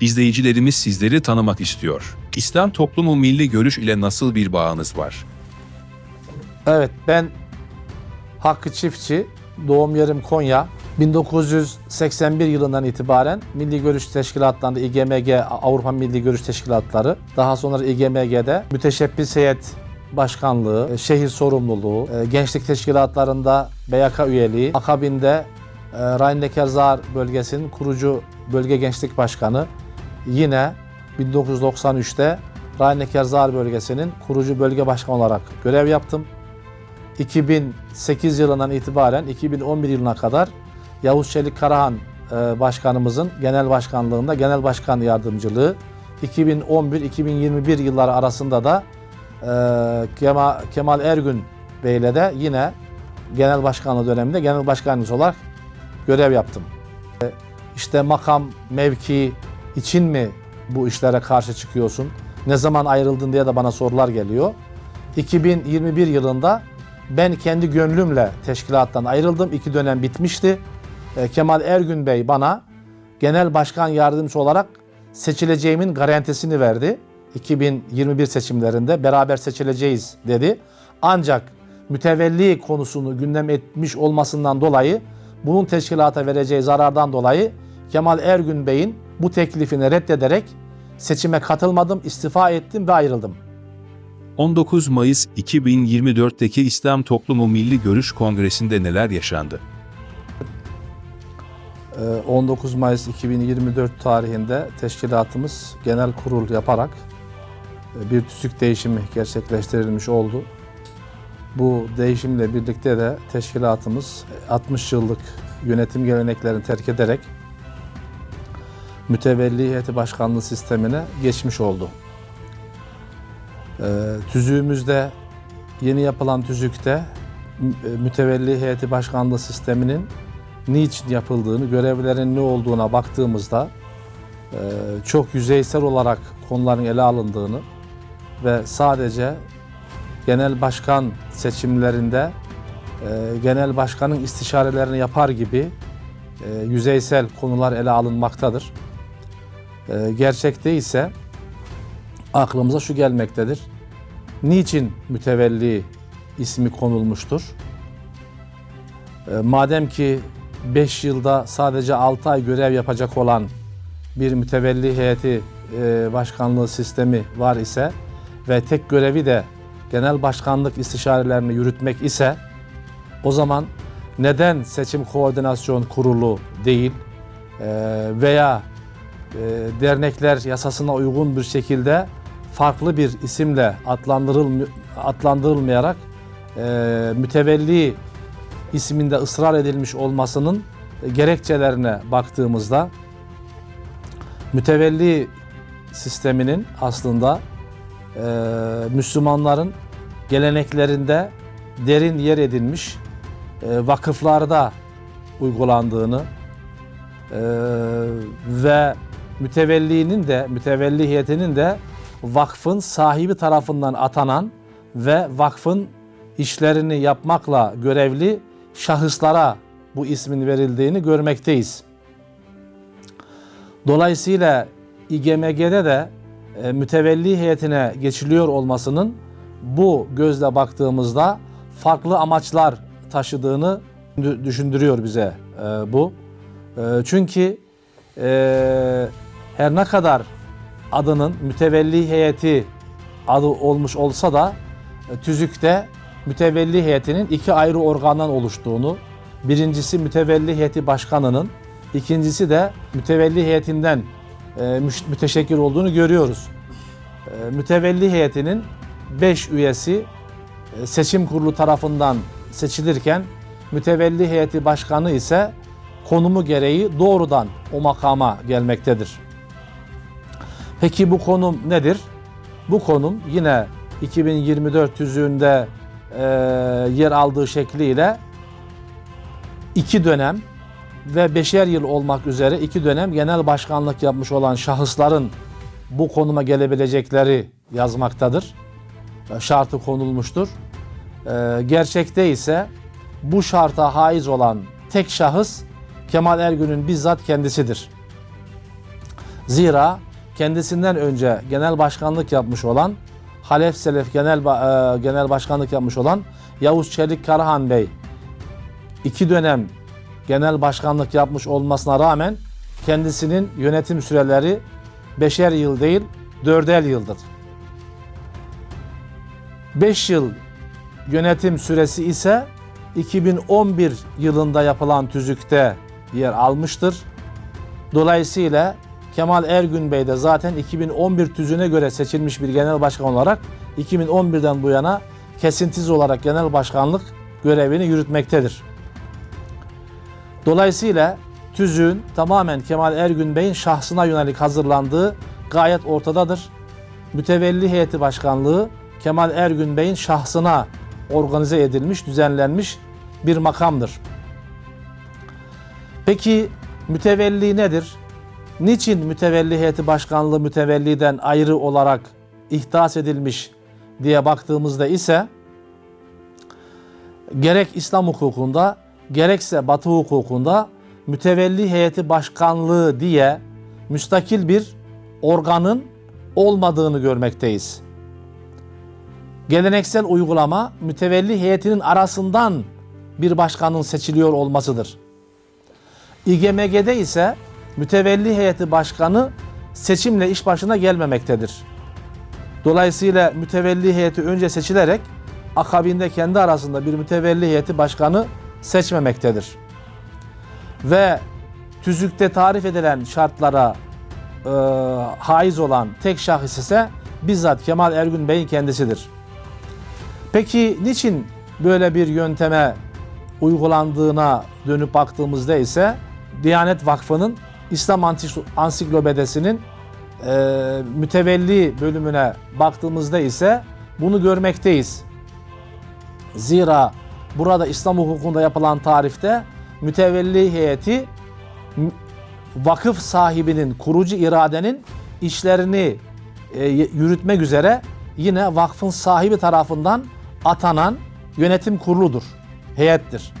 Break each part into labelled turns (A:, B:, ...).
A: İzleyicilerimiz sizleri tanımak istiyor. İslam toplumu milli görüş ile nasıl bir bağınız var?
B: Evet ben Hakkı Çiftçi, doğum yerim Konya. 1981 yılından itibaren Milli Görüş Teşkilatlarında İGMG, Avrupa Milli Görüş Teşkilatları, daha sonra İGMG'de Müteşebbis Heyet Başkanlığı, e, şehir sorumluluğu, e, gençlik teşkilatlarında BYK üyeliği, akabinde e, Rhein-Neckar-Saar bölgesinin kurucu bölge gençlik başkanı, yine 1993'te Rhein-Neckar-Saar bölgesinin kurucu bölge başkanı olarak görev yaptım. 2008 yılından itibaren 2011 yılına kadar Yavuz Çelik Karahan e, başkanımızın genel başkanlığında genel başkan yardımcılığı 2011-2021 yılları arasında da e, Kemal, Ergün Bey ile de yine genel başkanlığı döneminde genel başkanımız olarak görev yaptım. E, İşte makam, mevki için mi bu işlere karşı çıkıyorsun? Ne zaman ayrıldın diye de bana sorular geliyor. 2021 yılında ben kendi gönlümle teşkilattan ayrıldım. İki dönem bitmişti. E, Kemal Ergün Bey bana genel başkan yardımcısı olarak seçileceğimin garantisini verdi. 2021 seçimlerinde beraber seçileceğiz dedi. Ancak mütevelli konusunu gündem etmiş olmasından dolayı bunun teşkilata vereceği zarardan dolayı Kemal Ergün Bey'in bu teklifini reddederek seçime katılmadım, istifa ettim ve ayrıldım.
A: 19 Mayıs 2024'teki İslam Toplumu Milli Görüş Kongresi'nde neler yaşandı?
B: Ee, 19 Mayıs 2024 tarihinde teşkilatımız genel kurul yaparak e, bir tüzük değişimi gerçekleştirilmiş oldu. Bu değişimle birlikte de teşkilatımız 60 yıllık yönetim geleneklerini terk ederek mütevelli heyeti başkanlığı sistemine geçmiş oldu. Ee, tüzüğümüzde yeni yapılan tüzükte e, mütevelli heyeti başkanlığı sisteminin niçin yapıldığını, görevlerin ne olduğuna baktığımızda e, çok yüzeysel olarak konuların ele alındığını ve sadece genel başkan seçimlerinde e, genel başkanın istişarelerini yapar gibi yüzeysel konular ele alınmaktadır. E, gerçekte ise aklımıza şu gelmektedir. Niçin mütevelli ismi konulmuştur? E, madem ki 5 yılda sadece 6 ay görev yapacak olan bir mütevelli heyeti e, başkanlığı sistemi var ise ve tek görevi de genel başkanlık istişarelerini yürütmek ise o zaman neden seçim koordinasyon kurulu değil e, veya dernekler yasasına uygun bir şekilde farklı bir isimle adlandırılm adlandırılmayarak e, mütevelli isminde ısrar edilmiş olmasının gerekçelerine baktığımızda mütevelli sisteminin aslında e, Müslümanların geleneklerinde derin yer edinmiş e, vakıflarda uygulandığını e, ve mütevellinin de mütevelli heyetinin de vakfın sahibi tarafından atanan ve vakfın işlerini yapmakla görevli şahıslara bu ismin verildiğini görmekteyiz. Dolayısıyla İGMG'de de e, mütevelli heyetine geçiliyor olmasının bu gözle baktığımızda farklı amaçlar taşıdığını dü- düşündürüyor bize e, bu. E, çünkü e, her ne kadar adının mütevelli heyeti adı olmuş olsa da e, tüzükte mütevelli heyetinin iki ayrı organdan oluştuğunu, birincisi mütevelli heyeti başkanının, ikincisi de mütevelli heyetinden e, müteşekkil olduğunu görüyoruz. E, mütevelli heyetinin 5 üyesi e, seçim kurulu tarafından seçilirken mütevelli heyeti başkanı ise konumu gereği doğrudan o makama gelmektedir. Peki bu konum nedir? Bu konum yine 2024 tüzüğünde e, yer aldığı şekliyle iki dönem ve beşer yıl olmak üzere iki dönem genel başkanlık yapmış olan şahısların bu konuma gelebilecekleri yazmaktadır. E, Şartı konulmuştur. E, gerçekte ise bu şarta haiz olan tek şahıs Kemal Ergün'ün bizzat kendisidir. Zira kendisinden önce genel başkanlık yapmış olan Halef Selef genel e, genel başkanlık yapmış olan Yavuz Çelik Karahan Bey iki dönem genel başkanlık yapmış olmasına rağmen kendisinin yönetim süreleri beşer yıl değil dörder yıldır. 5 yıl yönetim süresi ise 2011 yılında yapılan tüzükte yer almıştır. Dolayısıyla Kemal Ergün Bey de zaten 2011 tüzüğüne göre seçilmiş bir genel başkan olarak 2011'den bu yana kesintisiz olarak genel başkanlık görevini yürütmektedir. Dolayısıyla tüzüğün tamamen Kemal Ergün Bey'in şahsına yönelik hazırlandığı gayet ortadadır. Mütevelli heyeti başkanlığı Kemal Ergün Bey'in şahsına organize edilmiş, düzenlenmiş bir makamdır. Peki mütevelli nedir? Niçin mütevelli heyeti başkanlığı mütevelliden ayrı olarak ihdas edilmiş diye baktığımızda ise gerek İslam hukukunda gerekse Batı hukukunda mütevelli heyeti başkanlığı diye müstakil bir organın olmadığını görmekteyiz. Geleneksel uygulama mütevelli heyetinin arasından bir başkanın seçiliyor olmasıdır. İGMG'de ise mütevelli heyeti başkanı seçimle iş başına gelmemektedir. Dolayısıyla mütevelli heyeti önce seçilerek akabinde kendi arasında bir mütevelli heyeti başkanı seçmemektedir. Ve tüzükte tarif edilen şartlara e, haiz olan tek şahıs ise bizzat Kemal Ergün Bey'in kendisidir. Peki niçin böyle bir yönteme uygulandığına dönüp baktığımızda ise Diyanet Vakfı'nın İslam Ansiklopedisi'nin e, mütevelli bölümüne baktığımızda ise bunu görmekteyiz. Zira burada İslam hukukunda yapılan tarifte mütevelli heyeti vakıf sahibinin, kurucu iradenin işlerini e, yürütmek üzere yine vakfın sahibi tarafından atanan yönetim kuruludur, heyettir.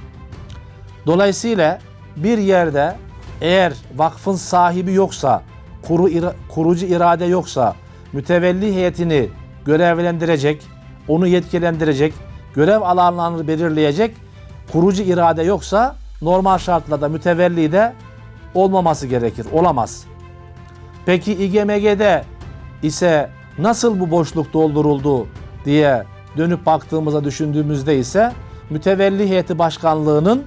B: Dolayısıyla bir yerde eğer vakfın sahibi yoksa, kuru, kurucu irade yoksa, mütevelli heyetini görevlendirecek, onu yetkilendirecek, görev alanlarını belirleyecek kurucu irade yoksa normal şartlarda mütevelli de olmaması gerekir, olamaz. Peki İGMG'de ise nasıl bu boşluk dolduruldu diye dönüp baktığımızda düşündüğümüzde ise mütevelli heyeti başkanlığının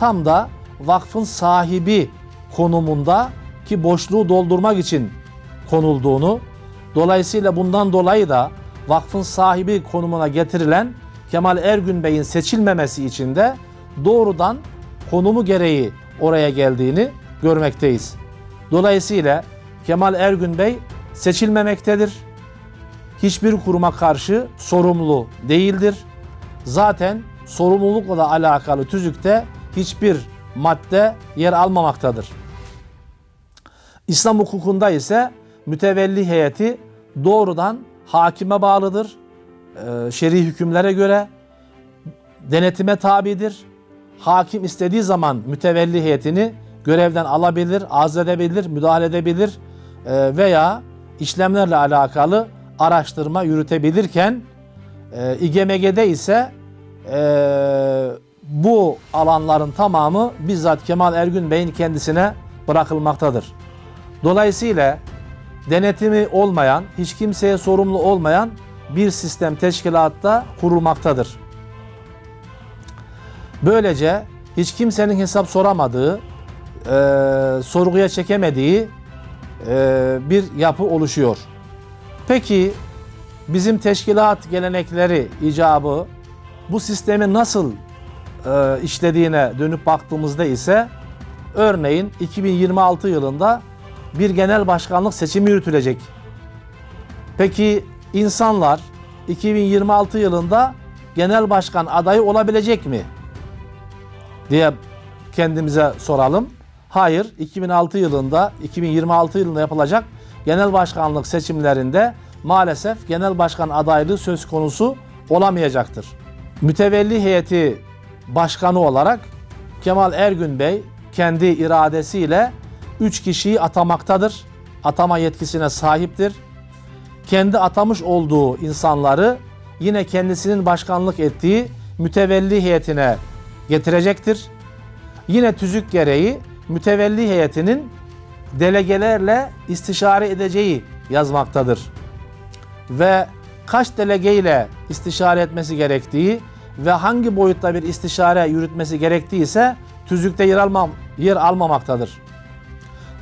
B: tam da vakfın sahibi konumunda ki boşluğu doldurmak için konulduğunu dolayısıyla bundan dolayı da vakfın sahibi konumuna getirilen Kemal Ergün Bey'in seçilmemesi için de doğrudan konumu gereği oraya geldiğini görmekteyiz. Dolayısıyla Kemal Ergün Bey seçilmemektedir. Hiçbir kuruma karşı sorumlu değildir. Zaten sorumlulukla da alakalı tüzükte hiçbir madde yer almamaktadır. İslam hukukunda ise mütevelli heyeti doğrudan hakime bağlıdır. Ee, şer'i hükümlere göre denetime tabidir. Hakim istediği zaman mütevelli heyetini görevden alabilir, azledebilir, müdahale edebilir e, veya işlemlerle alakalı araştırma yürütebilirken e, İGMG'de ise bu alanların tamamı bizzat Kemal Ergün Bey'in kendisine bırakılmaktadır. Dolayısıyla denetimi olmayan, hiç kimseye sorumlu olmayan bir sistem teşkilatta kurulmaktadır. Böylece hiç kimsenin hesap soramadığı, e, sorguya çekemediği e, bir yapı oluşuyor. Peki bizim teşkilat gelenekleri icabı bu sistemi nasıl e, işlediğine dönüp baktığımızda ise örneğin 2026 yılında bir genel başkanlık seçimi yürütülecek. Peki insanlar 2026 yılında genel başkan adayı olabilecek mi? diye kendimize soralım. Hayır, 2006 yılında, 2026 yılında yapılacak genel başkanlık seçimlerinde maalesef genel başkan adaylığı söz konusu olamayacaktır. Mütevelli heyeti başkanı olarak Kemal Ergün Bey kendi iradesiyle 3 kişiyi atamaktadır. atama yetkisine sahiptir. Kendi atamış olduğu insanları yine kendisinin başkanlık ettiği mütevelli heyetine getirecektir. Yine tüzük gereği mütevelli heyetinin delegelerle istişare edeceği yazmaktadır. Ve kaç delege ile istişare etmesi gerektiği ve hangi boyutta bir istişare yürütmesi gerektiği ise tüzükte yer, almam, yer almamaktadır.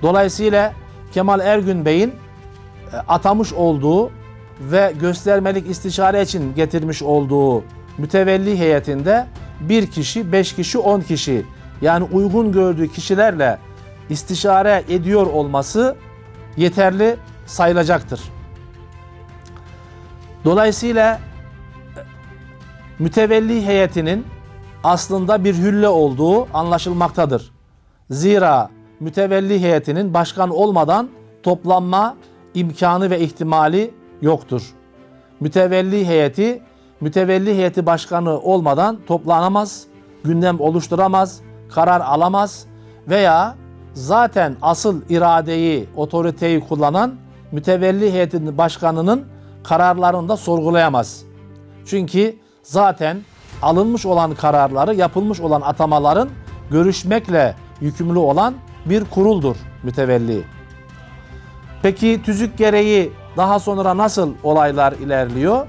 B: Dolayısıyla Kemal Ergün Bey'in e, atamış olduğu ve göstermelik istişare için getirmiş olduğu mütevelli heyetinde bir kişi, beş kişi, on kişi yani uygun gördüğü kişilerle istişare ediyor olması yeterli sayılacaktır. Dolayısıyla e, mütevelli heyetinin aslında bir hülle olduğu anlaşılmaktadır. Zira mütevelli heyetinin başkan olmadan toplanma imkanı ve ihtimali yoktur. Mütevelli heyeti mütevelli heyeti başkanı olmadan toplanamaz, gündem oluşturamaz, karar alamaz veya zaten asıl iradeyi, otoriteyi kullanan mütevelli heyetin başkanının kararlarını da sorgulayamaz. Çünkü zaten alınmış olan kararları, yapılmış olan atamaların görüşmekle yükümlü olan bir kuruldur mütevelli. Peki tüzük gereği daha sonra nasıl olaylar ilerliyor?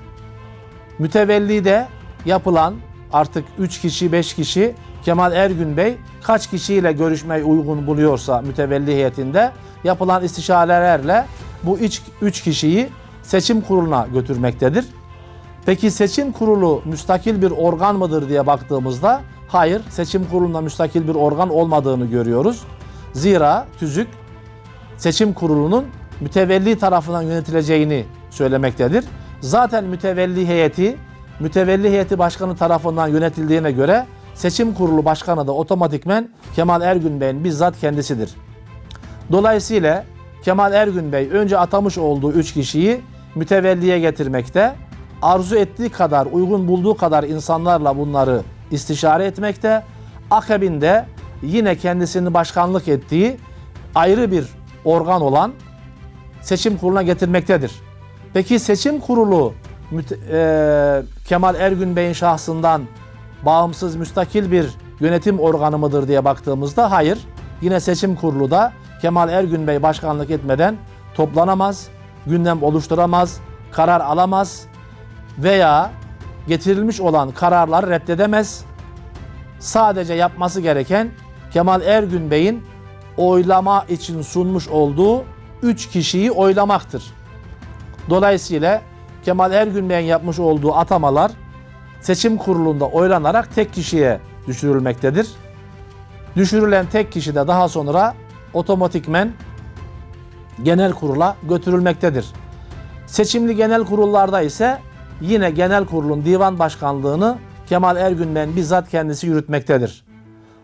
B: Mütevellide yapılan artık 3 kişi 5 kişi Kemal Ergün Bey kaç kişiyle görüşmeyi uygun buluyorsa mütevelli heyetinde yapılan istişarelerle bu 3 kişiyi seçim kuruluna götürmektedir. Peki seçim kurulu müstakil bir organ mıdır diye baktığımızda hayır seçim kurulunda müstakil bir organ olmadığını görüyoruz. Zira tüzük seçim kurulunun mütevelli tarafından yönetileceğini söylemektedir. Zaten mütevelli heyeti mütevelli heyeti başkanı tarafından yönetildiğine göre seçim kurulu başkanı da otomatikmen Kemal Ergün Bey'in bizzat kendisidir. Dolayısıyla Kemal Ergün Bey önce atamış olduğu 3 kişiyi mütevelliye getirmekte, arzu ettiği kadar, uygun bulduğu kadar insanlarla bunları istişare etmekte, akabinde yine kendisini başkanlık ettiği ayrı bir organ olan seçim kuruluna getirmektedir. Peki seçim kurulu e, Kemal Ergün Bey'in şahsından bağımsız, müstakil bir yönetim organı mıdır diye baktığımızda hayır. Yine seçim kurulu da Kemal Ergün Bey başkanlık etmeden toplanamaz, gündem oluşturamaz, karar alamaz veya getirilmiş olan kararları reddedemez. Sadece yapması gereken Kemal Ergün Bey'in oylama için sunmuş olduğu 3 kişiyi oylamaktır. Dolayısıyla Kemal Ergün Bey'in yapmış olduğu atamalar seçim kurulunda oylanarak tek kişiye düşürülmektedir. Düşürülen tek kişi de daha sonra otomatikmen genel kurula götürülmektedir. Seçimli genel kurullarda ise yine genel kurulun divan başkanlığını Kemal Ergün bizzat kendisi yürütmektedir.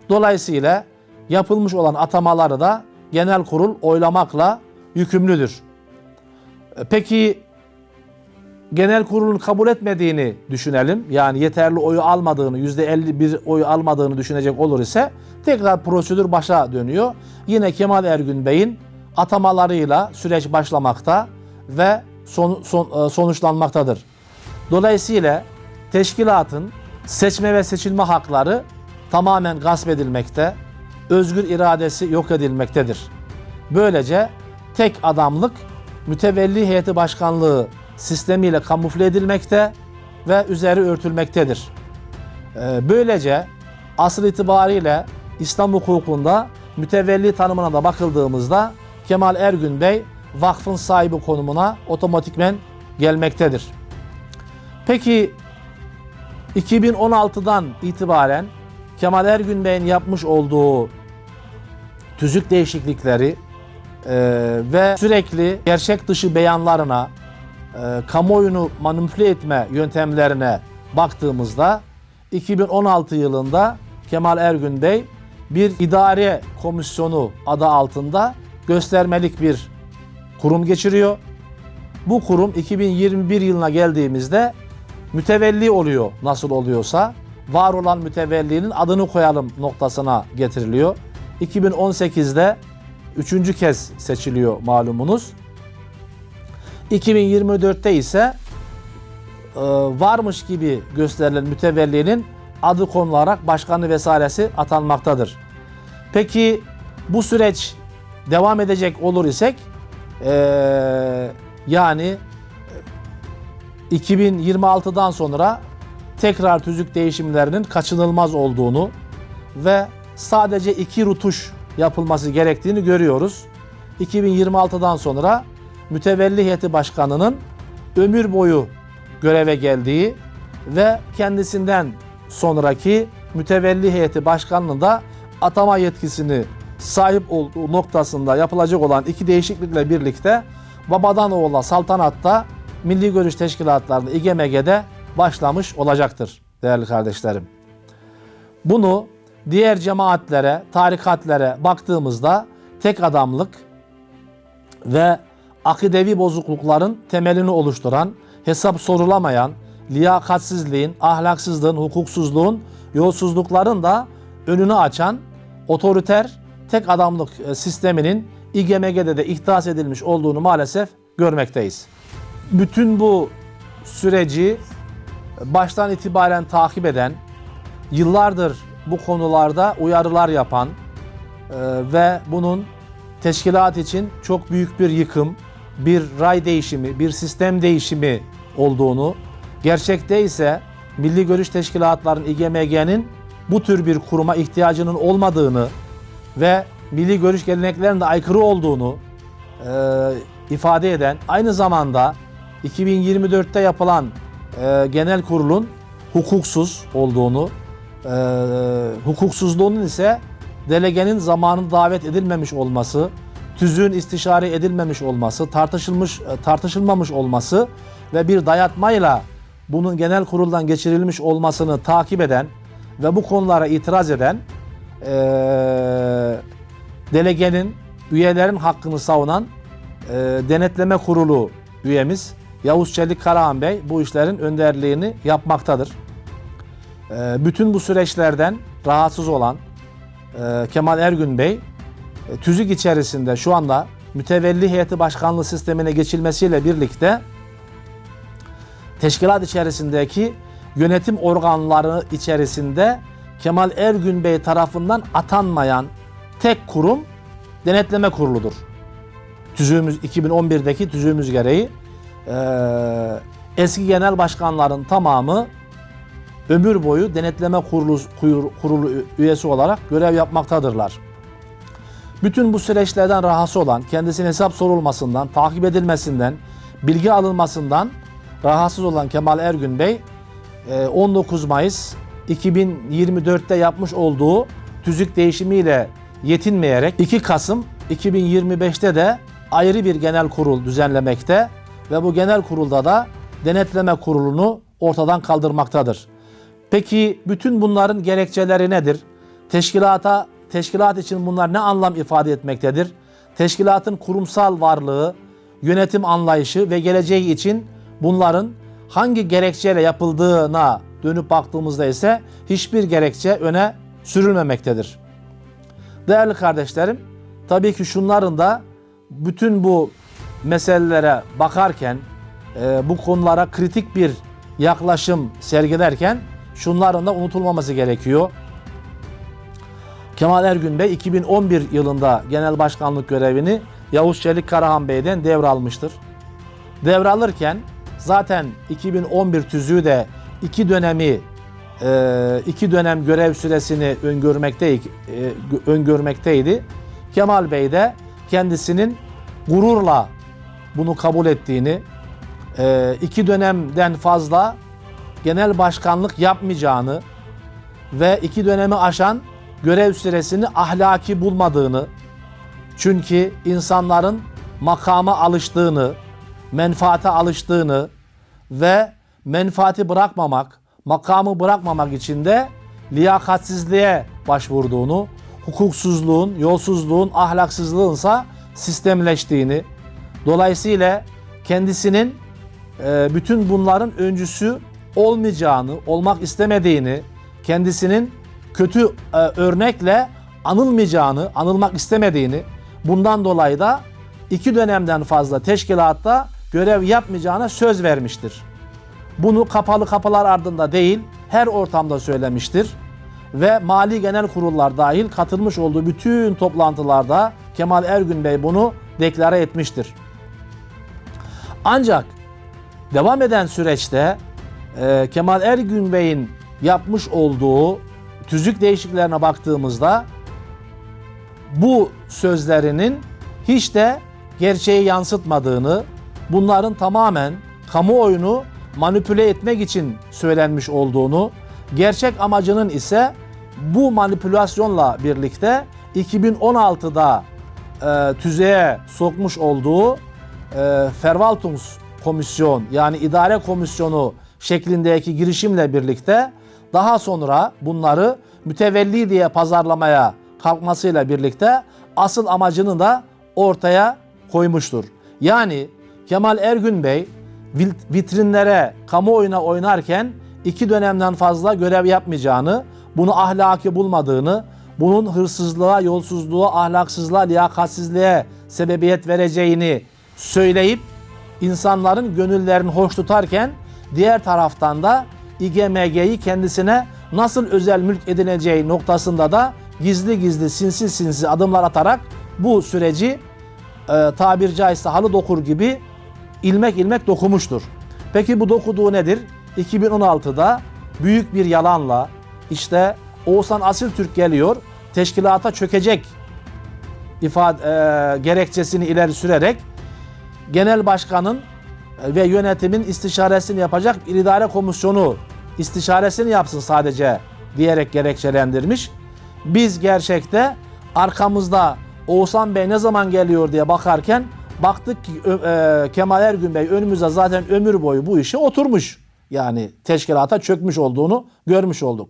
B: Dolayısıyla yapılmış olan atamaları da genel kurul oylamakla yükümlüdür. Peki genel kurulun kabul etmediğini düşünelim. Yani yeterli oyu almadığını, %51 oyu almadığını düşünecek olur ise tekrar prosedür başa dönüyor. Yine Kemal Ergün Bey'in atamalarıyla süreç başlamakta ve son, son, sonuçlanmaktadır. Dolayısıyla teşkilatın seçme ve seçilme hakları tamamen gasp edilmekte, özgür iradesi yok edilmektedir. Böylece tek adamlık mütevelli heyeti başkanlığı sistemiyle kamufle edilmekte ve üzeri örtülmektedir. Ee, böylece asıl itibariyle İslam hukukunda mütevelli tanımına da bakıldığımızda Kemal Ergün Bey vakfın sahibi konumuna otomatikmen gelmektedir. Peki 2016'dan itibaren Kemal Ergün Bey'in yapmış olduğu tüzük değişiklikleri e, ve sürekli gerçek dışı beyanlarına, e, kamuoyunu manipüle etme yöntemlerine baktığımızda 2016 yılında Kemal Ergün Bey bir idare komisyonu adı altında göstermelik bir kurum geçiriyor. Bu kurum 2021 yılına geldiğimizde mütevelli oluyor nasıl oluyorsa. Var olan mütevellinin adını koyalım noktasına getiriliyor. 2018'de üçüncü kez seçiliyor malumunuz. 2024'te ise e, varmış gibi gösterilen mütevellinin adı konularak başkanı vesairesi atanmaktadır. Peki bu süreç devam edecek olur isek e, yani e, 2026'dan sonra tekrar tüzük değişimlerinin kaçınılmaz olduğunu ve sadece iki rutuş yapılması gerektiğini görüyoruz. 2026'dan sonra mütevelli heyeti başkanının ömür boyu göreve geldiği ve kendisinden sonraki mütevelli heyeti başkanının da atama yetkisini sahip olduğu noktasında yapılacak olan iki değişiklikle birlikte babadan oğula saltanatta milli görüş teşkilatlarında İGMG'de başlamış olacaktır değerli kardeşlerim. Bunu diğer cemaatlere, tarikatlere baktığımızda tek adamlık ve akidevi bozuklukların temelini oluşturan, hesap sorulamayan, liyakatsizliğin, ahlaksızlığın, hukuksuzluğun, yolsuzlukların da önünü açan otoriter tek adamlık e, sisteminin İGMG'de de ihdas edilmiş olduğunu maalesef görmekteyiz. Bütün bu süreci baştan itibaren takip eden, yıllardır bu konularda uyarılar yapan e, ve bunun teşkilat için çok büyük bir yıkım, bir ray değişimi, bir sistem değişimi olduğunu, gerçekte ise Milli Görüş Teşkilatlarının İGMG'nin bu tür bir kuruma ihtiyacının olmadığını ve milli görüş geleneklerinin de aykırı olduğunu e, ifade eden, aynı zamanda 2024'te yapılan e, genel kurulun hukuksuz olduğunu, e, hukuksuzluğunun ise delegenin zamanında davet edilmemiş olması, tüzüğün istişare edilmemiş olması, tartışılmış e, tartışılmamış olması ve bir dayatmayla bunun genel kuruldan geçirilmiş olmasını takip eden ve bu konulara itiraz eden e, delegenin, üyelerin hakkını savunan e, denetleme kurulu üyemiz Yavuz Çelik Karahan Bey bu işlerin önderliğini yapmaktadır. E, bütün bu süreçlerden rahatsız olan e, Kemal Ergün Bey e, tüzük içerisinde şu anda mütevelli heyeti başkanlığı sistemine geçilmesiyle birlikte teşkilat içerisindeki yönetim organları içerisinde Kemal Ergün Bey tarafından atanmayan tek kurum denetleme kuruludur. Tüzüğümüz 2011'deki tüzüğümüz gereği eee, eski genel başkanların tamamı ömür boyu denetleme kurulu, kurulu üyesi olarak görev yapmaktadırlar. Bütün bu süreçlerden rahatsız olan, kendisine hesap sorulmasından, takip edilmesinden, bilgi alınmasından rahatsız olan Kemal Ergün Bey e, 19 Mayıs 2024'te yapmış olduğu tüzük değişimiyle yetinmeyerek 2 Kasım 2025'te de ayrı bir genel kurul düzenlemekte ve bu genel kurulda da denetleme kurulunu ortadan kaldırmaktadır. Peki bütün bunların gerekçeleri nedir? Teşkilata, teşkilat için bunlar ne anlam ifade etmektedir? Teşkilatın kurumsal varlığı, yönetim anlayışı ve geleceği için bunların hangi gerekçeyle yapıldığına dönüp baktığımızda ise hiçbir gerekçe öne sürülmemektedir. Değerli kardeşlerim, tabii ki şunların da bütün bu meselelere bakarken, e, bu konulara kritik bir yaklaşım sergilerken şunların da unutulmaması gerekiyor. Kemal Ergün Bey 2011 yılında genel başkanlık görevini Yavuz Çelik Karahan Bey'den devralmıştır. Devralırken zaten 2011 tüzüğü de iki dönemi e, iki dönem görev süresini e, öngörmekteydi. Kemal Bey de kendisinin gururla bunu kabul ettiğini, e, iki dönemden fazla genel başkanlık yapmayacağını ve iki dönemi aşan görev süresini ahlaki bulmadığını, çünkü insanların makama alıştığını, menfaate alıştığını ve menfaati bırakmamak, makamı bırakmamak için de liyakatsizliğe başvurduğunu, hukuksuzluğun, yolsuzluğun, ahlaksızlığınsa sistemleştiğini, dolayısıyla kendisinin e, bütün bunların öncüsü olmayacağını, olmak istemediğini, kendisinin kötü e, örnekle anılmayacağını, anılmak istemediğini, Bundan dolayı da iki dönemden fazla teşkilatta görev yapmayacağına söz vermiştir. Bunu kapalı kapılar ardında değil, her ortamda söylemiştir. Ve mali genel kurullar dahil katılmış olduğu bütün toplantılarda Kemal Ergün Bey bunu deklare etmiştir. Ancak devam eden süreçte e, Kemal Ergün Bey'in yapmış olduğu tüzük değişikliklerine baktığımızda bu sözlerinin hiç de gerçeği yansıtmadığını, bunların tamamen kamuoyunu manipüle etmek için söylenmiş olduğunu, gerçek amacının ise bu manipülasyonla birlikte 2016'da e, tüzeye sokmuş olduğu e, Verwaltungs komisyon yani idare komisyonu şeklindeki girişimle birlikte daha sonra bunları mütevelli diye pazarlamaya kalkmasıyla birlikte asıl amacını da ortaya koymuştur. Yani Kemal Ergün Bey vitrinlere, kamuoyuna oynarken iki dönemden fazla görev yapmayacağını, bunu ahlaki bulmadığını, bunun hırsızlığa, yolsuzluğa, ahlaksızlığa, liyakatsizliğe sebebiyet vereceğini söyleyip insanların gönüllerini hoş tutarken diğer taraftan da İGMG'yi kendisine nasıl özel mülk edineceği noktasında da gizli gizli sinsi sinsi adımlar atarak bu süreci e, tabir caizse halı dokur gibi ilmek ilmek dokumuştur. Peki bu dokuduğu nedir? 2016'da büyük bir yalanla işte Oğuzhan Asil Türk geliyor teşkilata çökecek ifade e, gerekçesini ileri sürerek genel başkanın e, ve yönetimin istişaresini yapacak bir idare komisyonu istişaresini yapsın sadece diyerek gerekçelendirmiş. Biz gerçekte arkamızda Oğuzhan Bey ne zaman geliyor diye bakarken baktık ki e, Kemal Ergün Bey önümüze zaten ömür boyu bu işe oturmuş. Yani teşkilata çökmüş olduğunu görmüş olduk.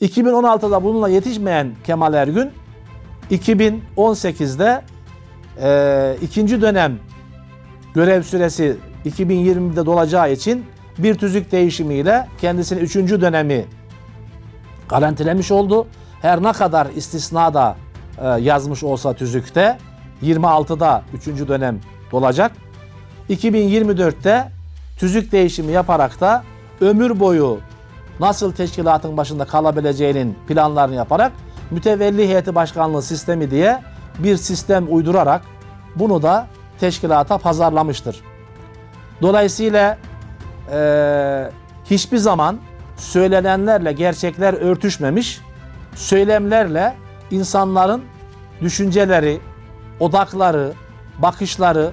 B: 2016'da bununla yetişmeyen Kemal Ergün 2018'de e, ikinci dönem görev süresi 2020'de dolacağı için bir tüzük değişimiyle kendisini üçüncü dönemi garantilemiş oldu. Her ne kadar istisna da e, yazmış olsa tüzükte 26'da üçüncü dönem dolacak. 2024'te tüzük değişimi yaparak da ömür boyu nasıl teşkilatın başında kalabileceğinin planlarını yaparak mütevelli heyeti başkanlığı sistemi diye bir sistem uydurarak bunu da teşkilata pazarlamıştır. Dolayısıyla eee, hiçbir zaman söylenenlerle gerçekler örtüşmemiş, söylemlerle insanların düşünceleri, odakları, bakışları,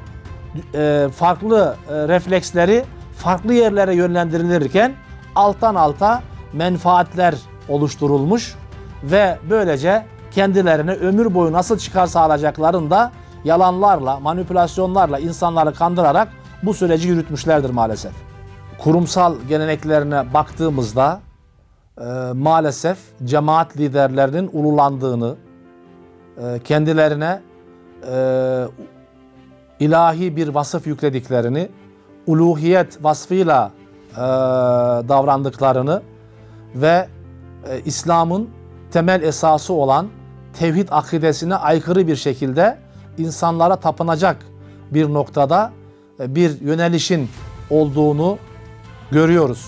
B: eee, farklı eee, refleksleri farklı yerlere yönlendirilirken alttan alta menfaatler oluşturulmuş ve böylece kendilerine ömür boyu nasıl çıkar sağlayacaklarını da yalanlarla, manipülasyonlarla insanları kandırarak bu süreci yürütmüşlerdir maalesef. Kurumsal geleneklerine baktığımızda e, maalesef cemaat liderlerinin ululandığını, e, kendilerine e, ilahi bir vasıf yüklediklerini, uluhiyet vasfıyla e, davrandıklarını ve e, İslam'ın temel esası olan tevhid akidesine aykırı bir şekilde insanlara tapınacak bir noktada e, bir yönelişin olduğunu görüyoruz.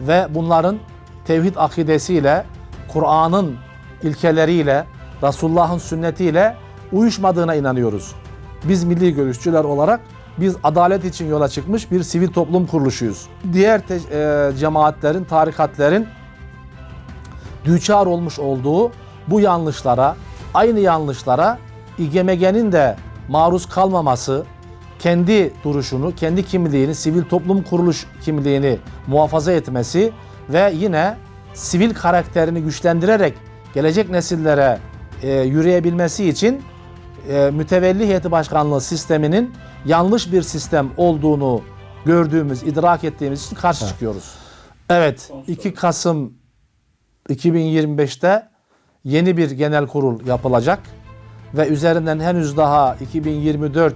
B: Ve bunların tevhid akidesiyle, Kur'an'ın ilkeleriyle, Resulullah'ın sünnetiyle uyuşmadığına inanıyoruz. Biz milli görüşçüler olarak biz adalet için yola çıkmış bir sivil toplum kuruluşuyuz. Diğer e, cemaatlerin, tarikatlerin düçar olmuş olduğu bu yanlışlara, aynı yanlışlara İGMG'nin de maruz kalmaması, kendi duruşunu, kendi kimliğini, sivil toplum kuruluş kimliğini muhafaza etmesi ve yine sivil karakterini güçlendirerek gelecek nesillere e, yürüyebilmesi için e, mütevelli heyeti başkanlığı sisteminin yanlış bir sistem olduğunu gördüğümüz, idrak ettiğimiz için karşı çıkıyoruz. Evet, 2 Kasım 2025'te yeni bir genel kurul yapılacak ve üzerinden henüz daha 2024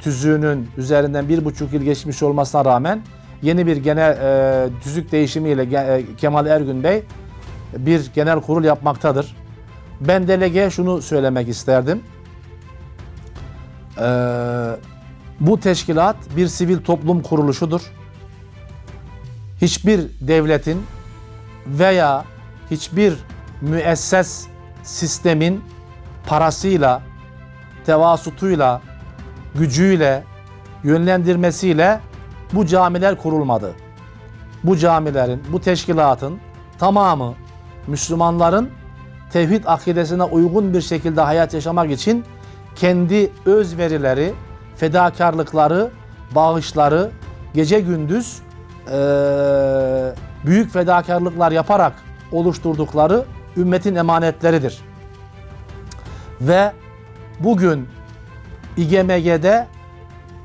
B: tüzüğünün üzerinden bir buçuk yıl geçmiş olmasına rağmen yeni bir genel e, tüzük değişimiyle e, Kemal Ergün Bey bir genel kurul yapmaktadır. Ben delege şunu söylemek isterdim. Ee, bu teşkilat bir sivil toplum kuruluşudur. Hiçbir devletin veya hiçbir müesses sistemin parasıyla, tevasutuyla, gücüyle, yönlendirmesiyle bu camiler kurulmadı. Bu camilerin, bu teşkilatın tamamı Müslümanların tevhid akidesine uygun bir şekilde hayat yaşamak için kendi özverileri, fedakarlıkları, bağışları, gece gündüz eee, büyük fedakarlıklar yaparak oluşturdukları ümmetin emanetleridir. Ve bugün İGMG'de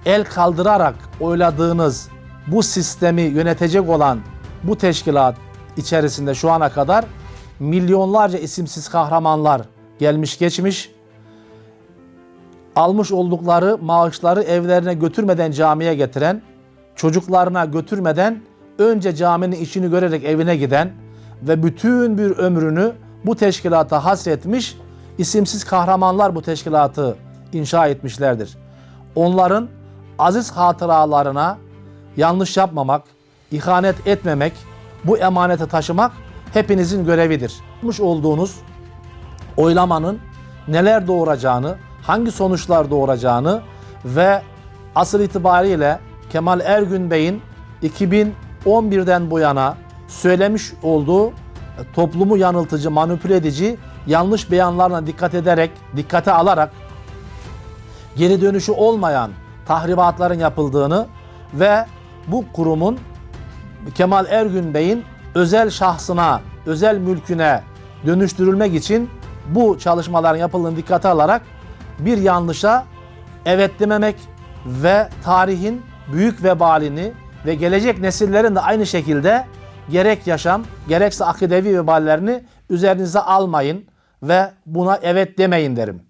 B: el kaldırarak oyladığınız bu sistemi yönetecek olan bu teşkilat içerisinde şu ana kadar milyonlarca isimsiz kahramanlar gelmiş geçmiş. Almış oldukları maaşları evlerine götürmeden camiye getiren, çocuklarına götürmeden önce caminin işini görerek evine giden ve bütün bir ömrünü bu teşkilata hasretmiş isimsiz kahramanlar bu teşkilatı inşa etmişlerdir. Onların aziz hatıralarına yanlış yapmamak, ihanet etmemek, bu emaneti taşımak hepinizin görevidir. Yapmış olduğunuz oylamanın neler doğuracağını, hangi sonuçlar doğuracağını ve asıl itibariyle Kemal Ergün Bey'in 2011'den bu yana söylemiş olduğu e, toplumu yanıltıcı, manipüle edici, yanlış beyanlarına dikkat ederek, dikkate alarak geri dönüşü olmayan tahribatların yapıldığını ve bu kurumun Kemal Ergün Bey'in özel şahsına, özel mülküne dönüştürülmek için bu çalışmaların yapıldığını dikkate alarak bir yanlışa evet dememek ve tarihin büyük vebalini ve gelecek nesillerin de aynı şekilde gerek yaşam gerekse akidevi veballerini üzerinize almayın ve buna evet demeyin derim.